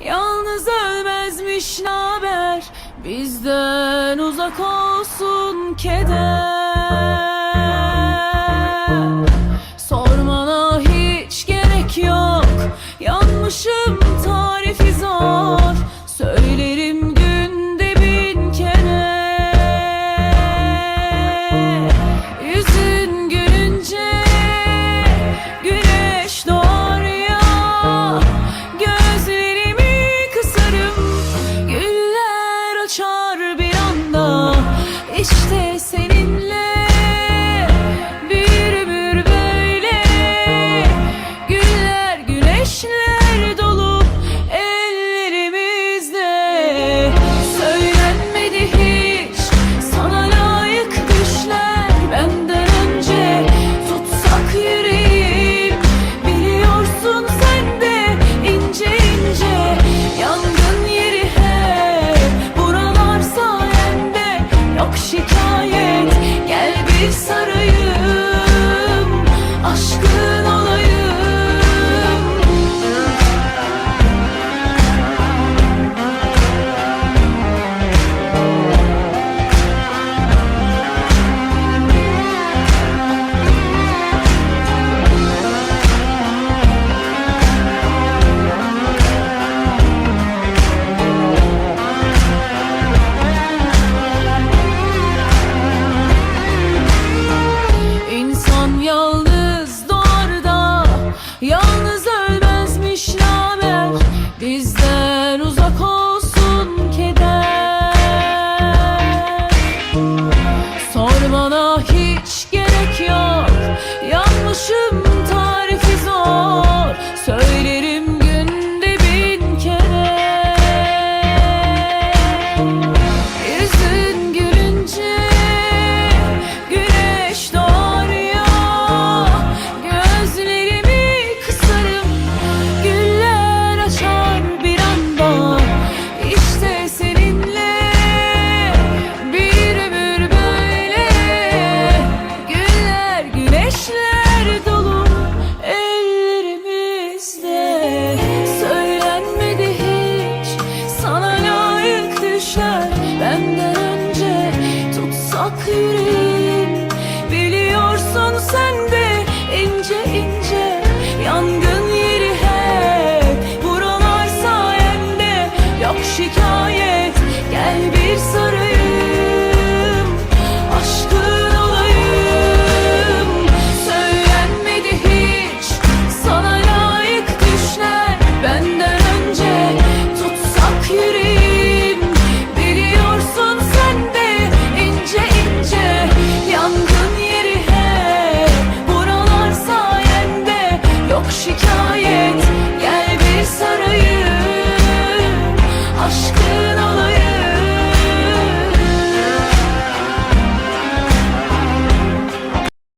Yalnız ölmezmiş naber Bizden uzak olsun keder. Sormana hiç gerek yok Yanmışım ta You're